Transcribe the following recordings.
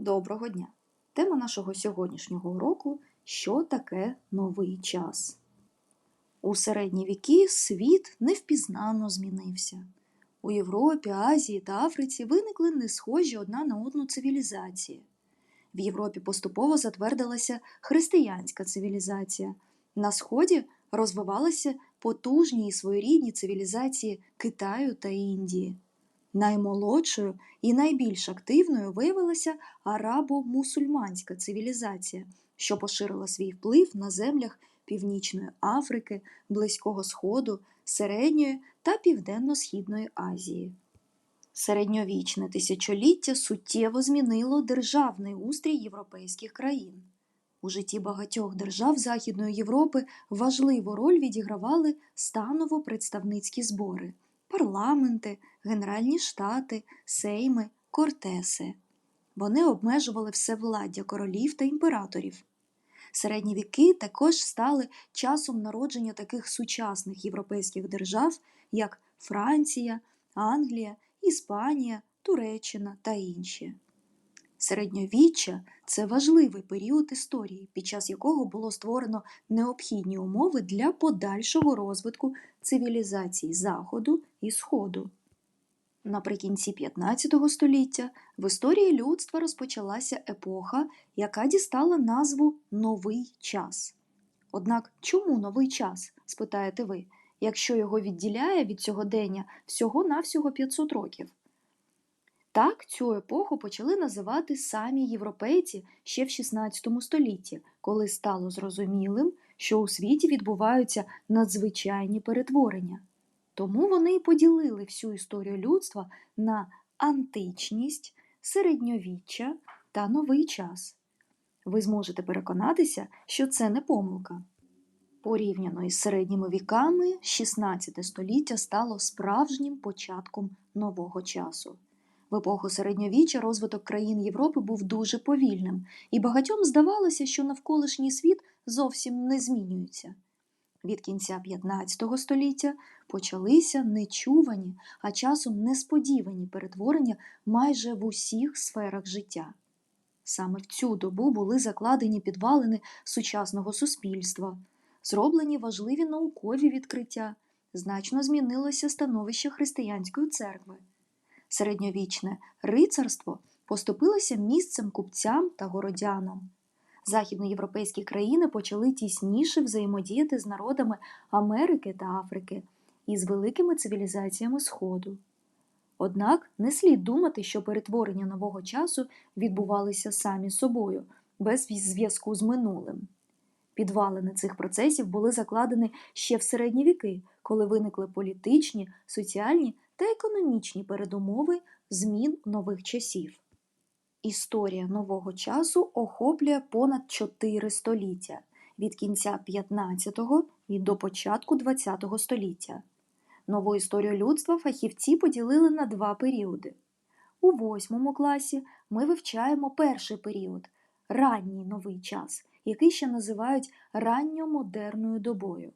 Доброго дня! Тема нашого сьогоднішнього уроку Що таке новий час? У середні віки світ невпізнано змінився. У Європі, Азії та Африці виникли не схожі одна на одну цивілізації. В Європі поступово затвердилася християнська цивілізація. На Сході розвивалися потужні і своєрідні цивілізації Китаю та Індії. Наймолодшою і найбільш активною виявилася арабо-мусульманська цивілізація, що поширила свій вплив на землях Північної Африки, Близького Сходу, Середньої та Південно-Східної Азії. Середньовічне тисячоліття суттєво змінило державний устрій європейських країн. У житті багатьох держав Західної Європи важливу роль відігравали станово-представницькі збори парламенти, генеральні штати, сейми, кортеси. Вони обмежували всевладдя королів та імператорів. Середні віки також стали часом народження таких сучасних європейських держав, як Франція, Англія, Іспанія, Туреччина та інші. Середньовіччя це важливий період історії, під час якого було створено необхідні умови для подальшого розвитку цивілізацій Заходу і Сходу. Наприкінці 15 століття в історії людства розпочалася епоха, яка дістала назву Новий час. Однак чому новий час? спитаєте ви, якщо його відділяє від сьогодення всього-навсього 500 років? Так цю епоху почали називати самі європейці ще в 16 столітті, коли стало зрозумілим, що у світі відбуваються надзвичайні перетворення. Тому вони й поділили всю історію людства на античність, середньовіччя та новий час. Ви зможете переконатися, що це не помилка. Порівняно із середніми віками, 16 століття стало справжнім початком нового часу. В епоху середньовіччя розвиток країн Європи був дуже повільним, і багатьом здавалося, що навколишній світ зовсім не змінюється. Від кінця 15 століття почалися нечувані, а часом несподівані перетворення майже в усіх сферах життя. Саме в цю добу були закладені підвалини сучасного суспільства, зроблені важливі наукові відкриття, значно змінилося становище християнської церкви. Середньовічне рицарство поступилося місцем купцям та городянам. Західноєвропейські країни почали тісніше взаємодіяти з народами Америки та Африки і з великими цивілізаціями Сходу. Однак не слід думати, що перетворення нового часу відбувалися самі собою, без зв'язку з минулим. Підвалини цих процесів були закладені ще в середні віки, коли виникли політичні, соціальні та економічні передумови змін нових часів. Історія нового часу охоплює понад 4 століття від кінця 15-го і до початку 20-го століття. Нову історію людства фахівці поділили на два періоди. У восьмому класі ми вивчаємо перший період ранній новий час, який ще називають ранньомодерною добою.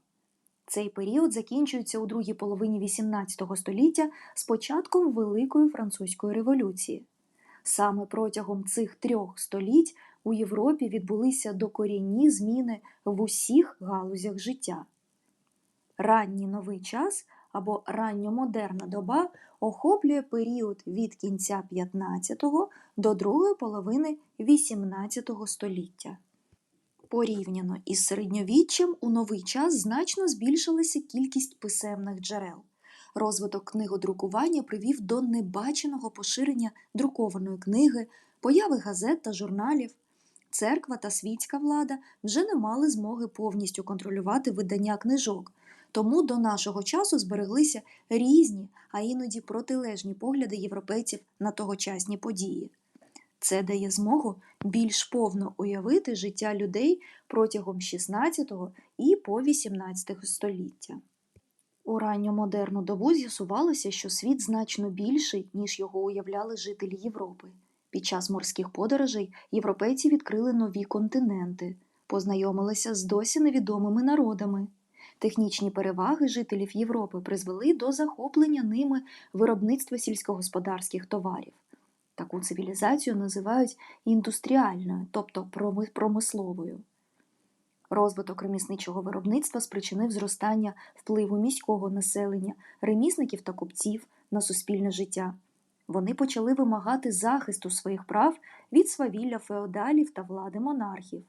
Цей період закінчується у другій половині XVIII століття з початком Великої Французької революції. Саме протягом цих трьох століть у Європі відбулися докорінні зміни в усіх галузях життя. Ранній новий час або ранньомодерна доба охоплює період від кінця 15-го до другої половини XVIII століття. Порівняно із середньовіччям у новий час значно збільшилася кількість писемних джерел. Розвиток книгодрукування привів до небаченого поширення друкованої книги, появи газет та журналів. Церква та світська влада вже не мали змоги повністю контролювати видання книжок, тому до нашого часу збереглися різні, а іноді протилежні погляди європейців на тогочасні події. Це дає змогу більш повно уявити життя людей протягом 16 і по 18 століття. У ранньомодерну добу з'ясувалося, що світ значно більший, ніж його уявляли жителі Європи. Під час морських подорожей європейці відкрили нові континенти, познайомилися з досі невідомими народами. Технічні переваги жителів Європи призвели до захоплення ними виробництва сільськогосподарських товарів. Таку цивілізацію називають індустріальною, тобто промисловою. Розвиток ремісничого виробництва спричинив зростання впливу міського населення, ремісників та купців на суспільне життя. Вони почали вимагати захисту своїх прав від свавілля феодалів та влади монархів.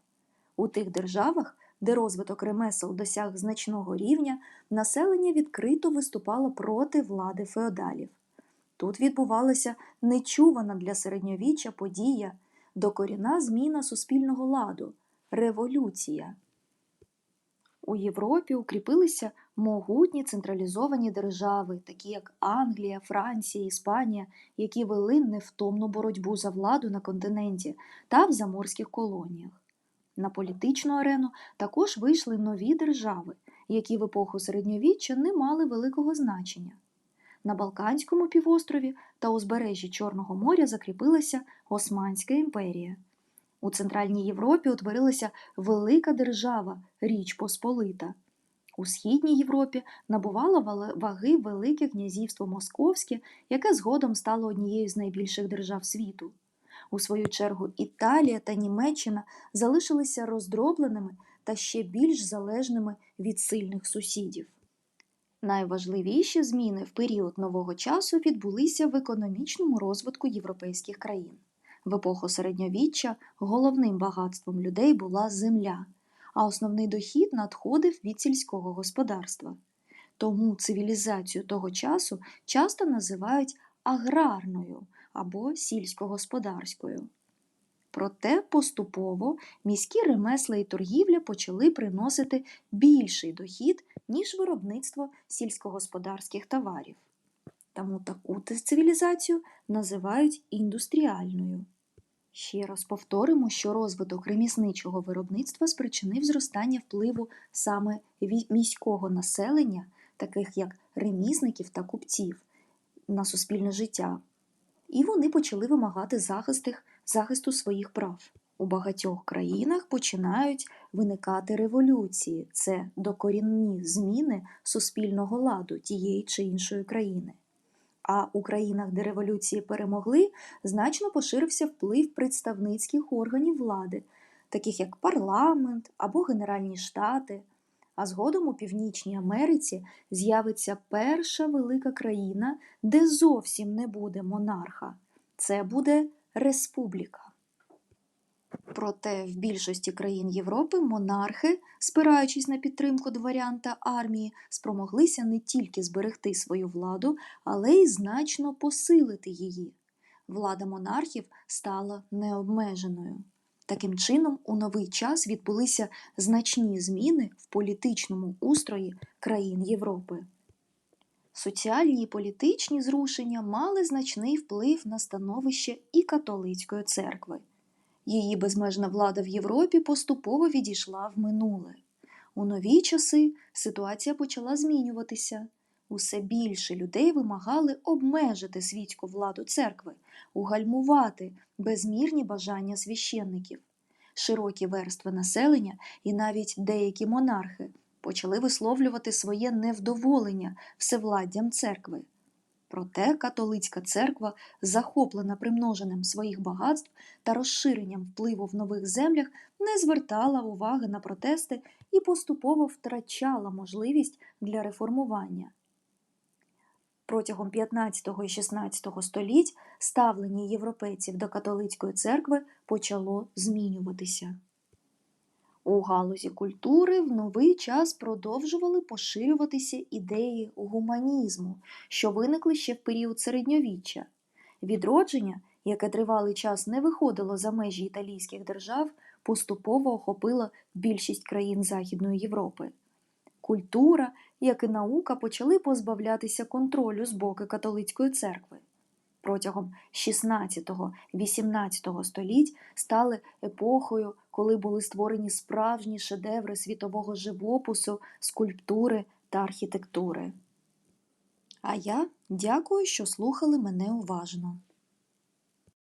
У тих державах, де розвиток ремесел досяг значного рівня, населення відкрито виступало проти влади феодалів. Тут відбувалася нечувана для середньовіччя подія, докорінна зміна суспільного ладу революція. У Європі укріпилися могутні централізовані держави, такі як Англія, Франція, Іспанія, які вели невтомну боротьбу за владу на континенті та в заморських колоніях. На політичну арену також вийшли нові держави, які в епоху середньовіччя не мали великого значення. На Балканському півострові та узбережжі Чорного моря закріпилася Османська імперія. У Центральній Європі утворилася велика держава Річ Посполита. У Східній Європі набувало ваги Велике князівство Московське, яке згодом стало однією з найбільших держав світу. У свою чергу Італія та Німеччина залишилися роздробленими та ще більш залежними від сильних сусідів. Найважливіші зміни в період нового часу відбулися в економічному розвитку європейських країн. В епоху середньовіччя головним багатством людей була земля, а основний дохід надходив від сільського господарства. Тому цивілізацію того часу часто називають аграрною або сільськогосподарською. Проте поступово міські ремесла і торгівля почали приносити більший дохід, ніж виробництво сільськогосподарських товарів. Тому таку цивілізацію називають індустріальною. Ще раз повторимо, що розвиток ремісничого виробництва спричинив зростання впливу саме міського населення, таких як ремісників та купців, на суспільне життя, і вони почали вимагати захистих, захисту своїх прав. У багатьох країнах починають виникати революції, це докорінні зміни суспільного ладу тієї чи іншої країни. А у країнах, де революції перемогли, значно поширився вплив представницьких органів влади, таких як парламент або Генеральні Штати. А згодом у Північній Америці з'явиться перша велика країна, де зовсім не буде монарха. Це буде республіка. Проте в більшості країн Європи монархи, спираючись на підтримку дворян та армії, спромоглися не тільки зберегти свою владу, але й значно посилити її. Влада монархів стала необмеженою. Таким чином, у новий час відбулися значні зміни в політичному устрої країн Європи. Соціальні і політичні зрушення мали значний вплив на становище і католицької церкви. Її безмежна влада в Європі поступово відійшла в минуле. У нові часи ситуація почала змінюватися. Усе більше людей вимагали обмежити світську владу церкви, угальмувати безмірні бажання священників. Широкі верстви населення і навіть деякі монархи почали висловлювати своє невдоволення всевладдям церкви. Проте католицька церква, захоплена примноженням своїх багатств та розширенням впливу в нових землях, не звертала уваги на протести і поступово втрачала можливість для реформування. Протягом 15 і 16 століть ставлення європейців до католицької церкви почало змінюватися. У галузі культури в новий час продовжували поширюватися ідеї гуманізму, що виникли ще в період середньовіччя. Відродження, яке тривалий час не виходило за межі італійських держав, поступово охопило більшість країн Західної Європи. Культура, як і наука, почали позбавлятися контролю з боку католицької церкви. Протягом 16-18 століть стали епохою, коли були створені справжні шедеври світового живопису, скульптури та архітектури. А я дякую, що слухали мене уважно.